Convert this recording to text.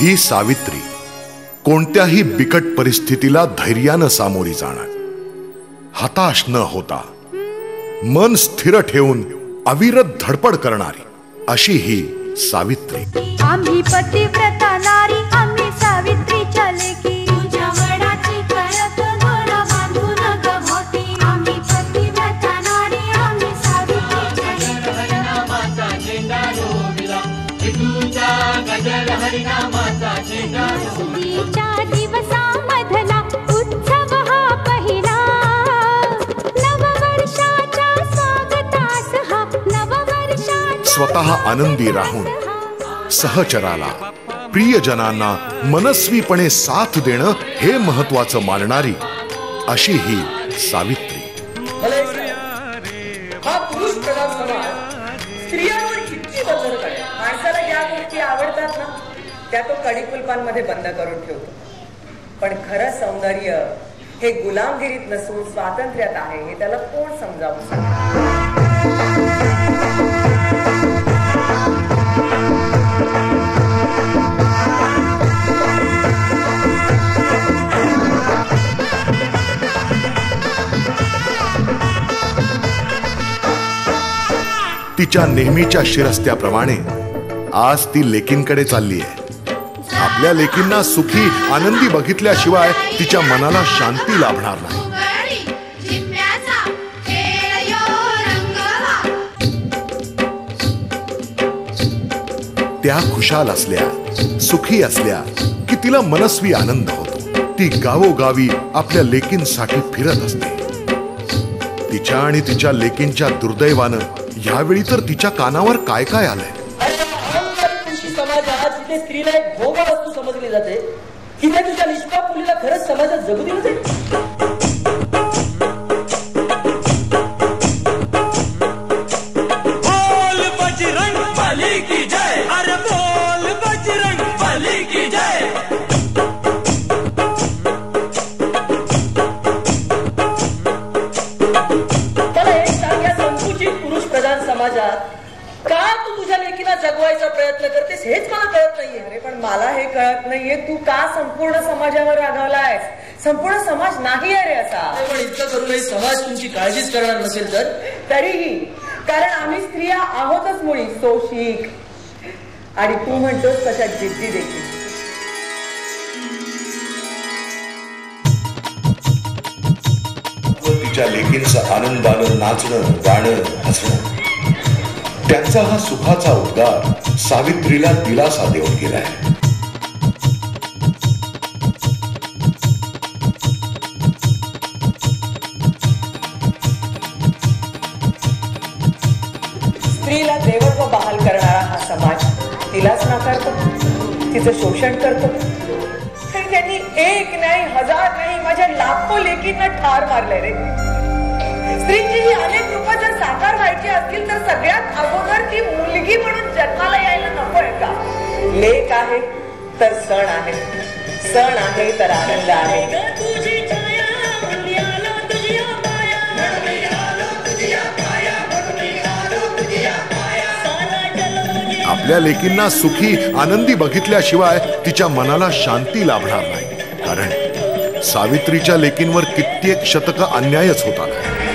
ही सावित्री कोणत्याही बिकट परिस्थितीला धैर्यानं सामोरी जाणार. हताश न होता मन स्थिर ठेवून अविरत धडपड करणारी अशी ही सावित्री. आम्ही पतिव्रता सुगीच्या दिवसामधला उत्सव हा पहिला. नववर्षाच्या स्वागतास हा नववर्षाच्या स्वतः आनंदी राहून सहचराला प्रियजनांना मनस्वीपणे साथ देणं हे महत्वाचं मानणारी अशी ही सावित्री. हा पुरुष प्रधान समाज स्त्रियांवर किती माणसाला ज्या गोष्टी आवडतात ना त्या तो कडीकुलपांमध्ये बंद करून ठेवतो. पण खरं सौंदर्य हे गुलामगिरीत नसून स्वातंत्र्यात आहे हे त्याला कोण समजावू तिच्या नेहमीच्या शिरस्त्याप्रमाणे आज ती लेकींकडे चालली आहे आपल्या लेकींना सुखी आनंदी बघितल्याशिवाय तिच्या मनाला शांती लाभणार नाही. त्या खुशाल असल्या सुखी असल्या की तिला मनस्वी आनंद होतो. ती गावोगावी आपल्या लेकींसाठी फिरत असते. तिच्या आणि तिच्या लेकींच्या दुर्दैवानं यावेळी तर तिच्या कानावर काय काय आलंय? स्त्रीला एक भोग वस्तू समजली जाते. तिथे तुझ्या निष्पाप मुलीला खरंच समाजात जगू दिलं जाईल की की समाजात का तू तुझ्या लेकीला जगवायचा प्रयत्न करतेस? हेच मला कळत नाहीये. अरे पण मला हे कळत नाहीये. तू का संपूर्ण समाजावर रागावलायस संपूर्ण समाज नाही आहे रे असा. पण इतकं करूनही समाज तुमची काळजीच करणार नसेल तर? तरीही कारण आम्ही स्त्रिया आहोतच मुळी सोशिक आणि तू म्हणतोस तशा जिद्दी देखील. तिच्या लेकींचं आनंदानं नाचणं गाणं हसणं. त्यांचा हा सुखाचा उद्गार सावित्रीला दिलासा देऊन गेलाय. स्त्रीला देवत्व बहाल करणारा हा समाज तिलाच नाकारतो तिचं शोषण करतो. त्यांनी एक नाही हजार नाही माझ्या लाखो लेकींना ठार मारले रे. स्त्रीची ही अनेक रूप जर साकार व्हायची असतील तर अगोदर ती मुलगी म्हणून जन्माला यायला नकोय का? लेख आहे तर सण आहे. सण आहे तर आनंद आहे. आपल्या लेकींना सुखी आनंदी बघितल्याशिवाय तिच्या मनाला शांती लाभणार नाही. कारण सावित्रीच्या लेकींवर कित्येक शतक अन्यायच होत आला